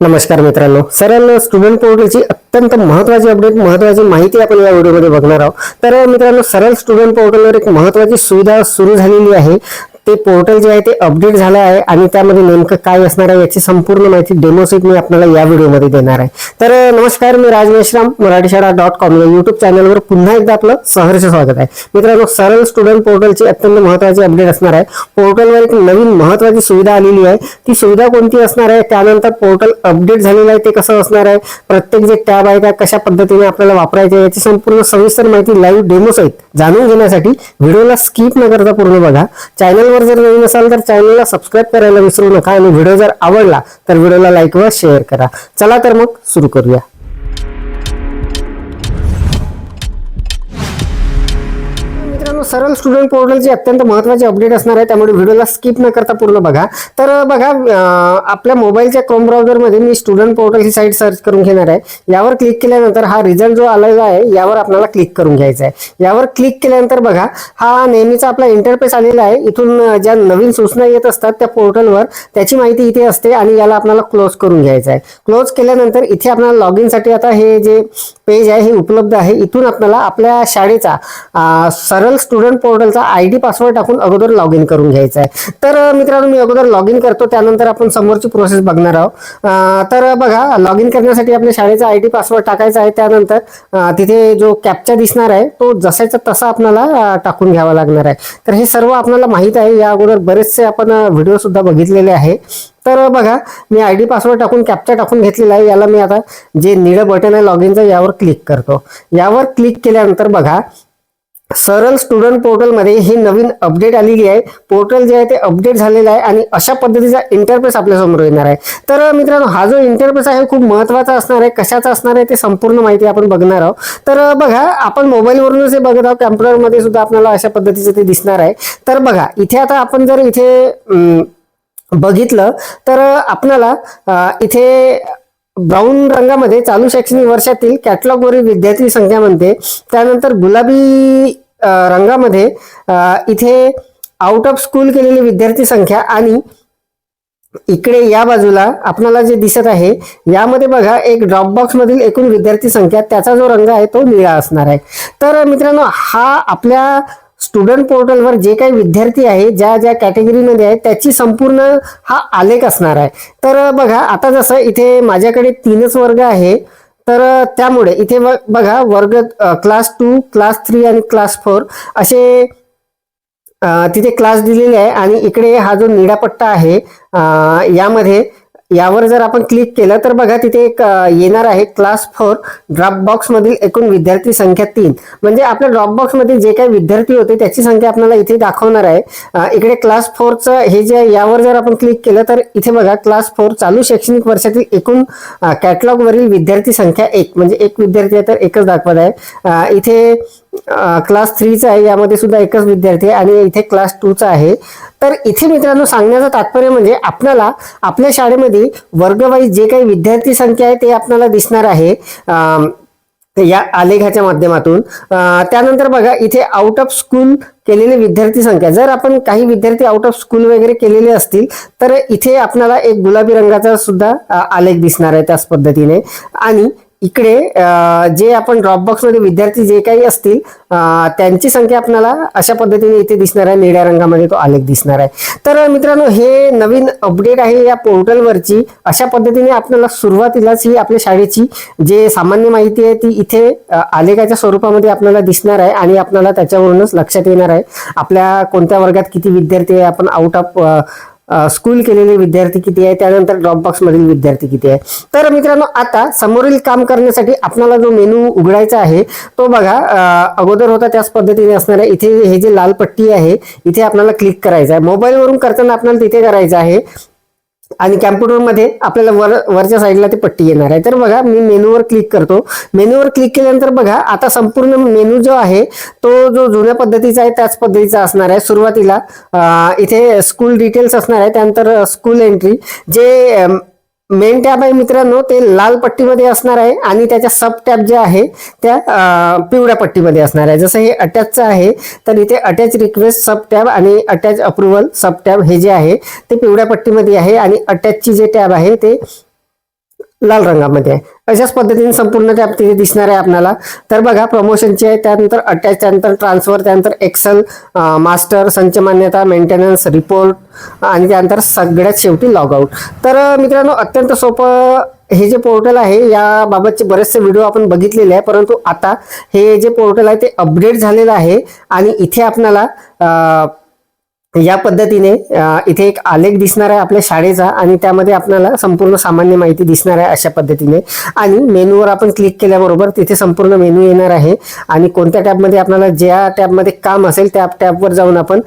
नमस्कार मित्रांनो. सरांना स्टुडंट पोर्टलची अत्यंत महत्वाची अपडेट महत्वाची माहिती आपण या व्हिडिओमध्ये बघणार आहोत. तर मित्रांनो सरळ स्टुडंट पोर्टलवर एक महत्वाची सुविधा सुरू झालेली आहे. ते पोर्टल जे आहे ते अपडेट झालं आहे आणि त्यामध्ये नेमकं काय असणार आहे याची संपूर्ण माहिती डेमो मी आपल्याला या व्हिडिओमध्ये देणार आहे. तर नमस्कार मी राज मेश्राम मराठी शाळा डॉट कॉम या युट्यूब चॅनलवर पुन्हा एकदा आपलं सहर्ष स्वागत आहे. मित्रांनो सरळ स्टुडंट पोर्टलची अत्यंत महत्वाची अपडेट असणार आहे. पोर्टलवर एक नवीन महत्वाची सुविधा आलेली आहे. ती सुविधा कोणती असणार आहे? त्यानंतर पोर्टल अपडेट झालेलं आहे. ते कसं असणार आहे? प्रत्येक जे टॅब आहे त्या कशा पद्धतीने आपल्याला वापरायचे आहे? याची संपूर्ण सविस्तर माहिती लाईव्ह डेमोसहित जाणून घेण्यासाठी व्हिडिओला स्किप न करता पूर्ण बघा. चॅनलवर जर नवीन असाल तर चॅनलला सबस्क्राईब करायला विसरू नका आणि व्हिडिओ जर आवडला तर व्हिडिओला लाईक व शेअर करा. चला तर मग सुरू करूया. सरळ स्टुडंट पोर्टलची अत्यंत महत्वाची अपडेट असणार आहे. त्यामुळे व्हिडिओला स्किप न करता पूर्ण बघा. तर बघा आपल्या मोबाईलच्या क्रोम ब्राउझरमध्ये मी स्टुडंट पोर्टल ही साईट सर्च करून घेणार आहे. यावर क्लिक केल्यानंतर हा रिझल्ट जो आलेला आहे यावर आपल्याला क्लिक करून घ्यायचा आहे. यावर क्लिक केल्यानंतर बघा हा नेहमीचा आपला इंटरफेस आलेला आहे. इथून ज्या नवीन सूचना येत असतात त्या पोर्टलवर त्याची माहिती इथे असते आणि याला आपल्याला क्लोज करून घ्यायचं आहे. क्लोज केल्यानंतर इथे आपल्याला लॉग इनसाठी आता हे जे पेज आहे हे उपलब्ध आहे. इथून आपल्याला आपल्या शाळेचा सरळ स्टुडंट स्टुडंट पोर्टलचा आय डी पासवर्ड टाकून अगोदर लॉग इन करून घ्यायचा आहे. तर मित्रांनो मी अगोदर लॉग इन करतो. त्यानंतर आपण समोरची प्रोसेस बघणार आहोत. तर बघा लॉग इन करण्यासाठी आपल्या शाळेचा आय डी पासवर्ड टाकायचा आहे. त्यानंतर तिथे जो कॅपचा दिसणार आहे तो जसाचा तसा आपल्याला टाकून घ्यावा लागणार आहे. तर हे सर्व आपल्याला माहीत आहे. या अगोदर बरेचसे आपण व्हिडिओ सुद्धा बघितलेले आहे. तर बघा मी आय डी पासवर्ड टाकून कॅप्चा टाकून घेतलेला आहे. याला मी आता जे निळं बटन आहे लॉग इनचं यावर क्लिक करतो. यावर क्लिक केल्यानंतर बघा सरळ स्टुडंट पोर्टलमध्ये ही नवीन अपडेट आलेली आहे. पोर्टल जे आहे ते अपडेट झालेलं आहे आणि अशा पद्धतीचा इंटरफेस आपल्यासमोर येणार आहे. तर मित्रांनो हा जो इंटरफेस आहे खूप महत्त्वाचा असणार आहे. कशाचा असणार आहे ते संपूर्ण माहिती आपण बघणार आहोत. तर बघा आपण मोबाईलवरूनच हे बघत आहोत. कॅम्प्युटरमध्ये सुद्धा आपल्याला अशा पद्धतीचं ते दिसणार आहे. तर बघा इथे आता आपण जर इथे बघितलं तर आपल्याला इथे ब्राऊन रंगामध्ये चालू शैक्षणिक वर्षातील कॅटलॉग वरील विद्यार्थी संख्या म्हणते त्यानंतर गुलाबी रंगामध्ये इथे आउट ऑफ स्कूल केलेली विद्यार्थी संख्या आणि इकडे या बाजूला आपल्याला जे दिसत आहे यामध्ये बघा एक ड्रॉपबॉक्स मधील एकूण विद्यार्थी संख्या त्याचा जो रंग आहे तो निळा असणार आहे. तर मित्रांनो हा आपल्या स्टुडंट पोर्टलवर जे काही विद्यार्थी आहे ज्या ज्या कॅटेगरीमध्ये आहे त्याची संपूर्ण हा आलेख असणार आहे. तर बघा आता जसं इथे माझ्याकडे तीनच वर्ग आहे तर त्यामुळे इथे ब- बघा वर्ग क्लास टू क्लास थ्री आणि क्लास फोर असे तिथे क्लास दिलेले आहे आणि इकडे हा जो निळा पट्टा आहे यामध्ये यावर जर आपण क्लिक केलं तर बघा तिथे एक येणार आहे क्लास फोर ड्रॉपबॉक्स मधील एकूण विद्यार्थी संख्या तीन. म्हणजे आपल्या ड्रॉपबॉक्समध्ये जे काही विद्यार्थी होते त्याची संख्या आपल्याला इथे दाखवणार आहे. इकडे क्लास फोरचं हे जे आहे, यावर जर आपण क्लिक केलं तर इथे बघा क्लास फोर चालू शैक्षणिक वर्षातील एकूण कॅटलॉग वरील विद्यार्थी संख्या एक. म्हणजे एक विद्यार्थी आहे तर एकच दाखवत आहे. इथे क्लास थ्रीचा आहे यामध्ये सुद्धा एकच विद्यार्थी आहे आणि इथे क्लास टूचा आहे. तर इथे मित्रांनो सांगण्याचं तात्पर्य म्हणजे आपल्याला आपल्या शाळेमध्ये वर्गवाईज जे काही विद्यार्थी संख्या आहे ते आपल्याला दिसणार आहे. या आलेखाच्या माध्यमातून. त्यानंतर बघा इथे आउट ऑफ स्कूल केलेले विद्यार्थी संख्या. जर आपण काही विद्यार्थी आउट ऑफ स्कूल वगैरे केलेले असतील तर इथे आपल्याला एक गुलाबी रंगाचा सुद्धा आलेख दिसणार आहे त्याच पद्धतीने. आणि इकडे जे आपण ड्रॉपबॉक्समध्ये विद्यार्थी जे काही असतील त्यांची संख्या आपल्याला अशा पद्धतीने इथे दिसणार आहे. निळ्या रंगामध्ये तो आलेख दिसणार आहे. तर मित्रांनो हे नवीन अपडेट आहे या पोर्टलवरची. अशा पद्धतीने आपल्याला सुरुवातीलाच ही आपल्या शाळेची जे सामान्य माहिती आहे ती इथे आलेखाच्या स्वरूपामध्ये आपल्याला दिसणार आहे आणि आपल्याला त्याच्यावरूनच लक्षात येणार आहे. आपल्या कोणत्या वर्गात किती विद्यार्थी आहे आपण आउट ऑफ स्कूल केलेले विद्यार्थी किती आहे त्यानंतर ड्रॉपबॉक्स मधील विद्यार्थी किती आहे तर मित्रांनो आता समोरील काम करण्यासाठी आपल्याला जो मेनू उघडायचा आहे तो बघा. अगोदर होता त्याच पद्धतीने असणार आहे. इथे हे जे लाल पट्टी आहे इथे आपल्याला क्लिक करायचं आहे. मोबाईलवरून करताना आपल्याला तिथे करायचं आहे. आणि कॅम्प्युटरमध्ये आपल्याला वर वरच्या साईडला ती पट्टी येणार आहे. तर बघा मी मेनूवर क्लिक करतो. मेनूवर क्लिक केल्यानंतर बघा आता संपूर्ण मेनू जो आहे तो जो जुन्या पद्धतीचा आहे त्याच पद्धतीचा असणार आहे. सुरुवातीला इथे स्कूल डिटेल्स असणार आहे. त्यानंतर स्कूल एंट्री जे मेन टॅब आहे मित्रांनो ते लाल पट्टीमध्ये असणार आहे आणि त्याच्या सब टॅब जे आहे त्या पिवळ्या पट्टीमध्ये असणार आहे. जसं हे अटॅचचं आहे तर इथे अटॅच रिक्वेस्ट सब टॅब आणि अटॅच अप्रुव्हल सब टॅब हे जे आहे ते पिवळ्या पट्टीमध्ये आहे आणि अटॅचची जे टॅब आहे ते लाल रंगामध्ये आहे. अशाच पद्धतीने संपूर्ण टॅब तिथे दिसणार आहे आपल्याला. तर बघा प्रमोशनचे आहे त्यानंतर अटॅच त्यानंतर ट्रान्सफर त्यानंतर एक्सेल मास्टर संच मान्यता मेंटेनन्स रिपोर्ट आणि त्यानंतर सगळ्यात शेवटी लॉगआउट तर मित्रांनो अत्यंत सोपं हे जे पोर्टल आहे याबाबतचे बरेचसे व्हिडिओ आपण बघितलेले आहे परंतु आता हे जे पोर्टल आहे ते अपडेट झालेलं आहे. आणि इथे आपल्याला या पद्धतीने इथे एक आलेख दिसणार आहे आपल्या शाळेचा आणि त्यामध्ये आपल्याला संपूर्ण सामान्य माहिती दिसणार आहे अशा पद्धतीने. आणि मेनूवर आपण क्लिक केल्याबरोबर तिथे संपूर्ण मेनू येणार आहे. आणि कोणत्या टॅबमध्ये आपल्याला ज्या टॅबमध्ये काम असेल त्या टॅबवर जाऊन आपण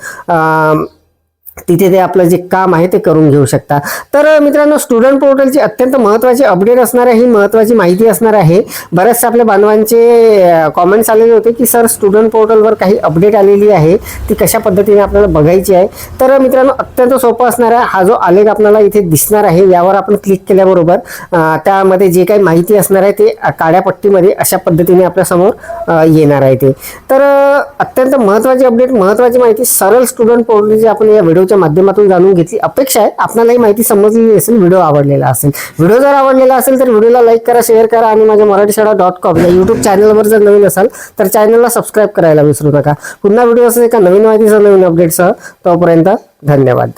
तिथे ते आपलं जे काम आहे ते करून घेऊ शकता. तर मित्रांनो स्टुडंट पोर्टलची अत्यंत महत्त्वाची अपडेट असणार आहे. ही महत्त्वाची माहिती असणार आहे. बऱ्याचशा आपल्या बांधवांचे कॉमेंट्स आलेले होते की सर स्टुडंट पोर्टलवर काही अपडेट आलेली आहे. ती कशा पद्धतीने आपल्याला बघायची आहे? तर मित्रांनो अत्यंत सोपं असणार आहे. हा जो आलेख आपल्याला इथे दिसणार आहे यावर आपण क्लिक केल्याबरोबर त्यामध्ये जे काही माहिती असणार आहे ते काळ्या पट्टीमध्ये अशा पद्धतीने आपल्यासमोर येणार आहे ते. तर अत्यंत महत्त्वाची अपडेट महत्त्वाची माहिती सरळ स्टुडंट पोर्टलची आपण या व्हिडिओच्या माध्यमातून जाणून घेतली. अपेक्षा आहे. आपणालाही माहिती समजलेली असेल व्हिडिओ आवडलेला असेल. व्हिडिओ जर आवडलेला असेल तर व्हिडिओला लाईक करा शेअर करा आणि माझ्या मराठी शाळा डॉट कॉम या युट्यूब चॅनलवर जर नवीन असाल तर चॅनलला सबस्क्राईब करायला विसरू नका. पुन्हा व्हिडिओ असेल एका नवीन माहितीसह नवीन अपडेटसह तोपर्यंत धन्यवाद.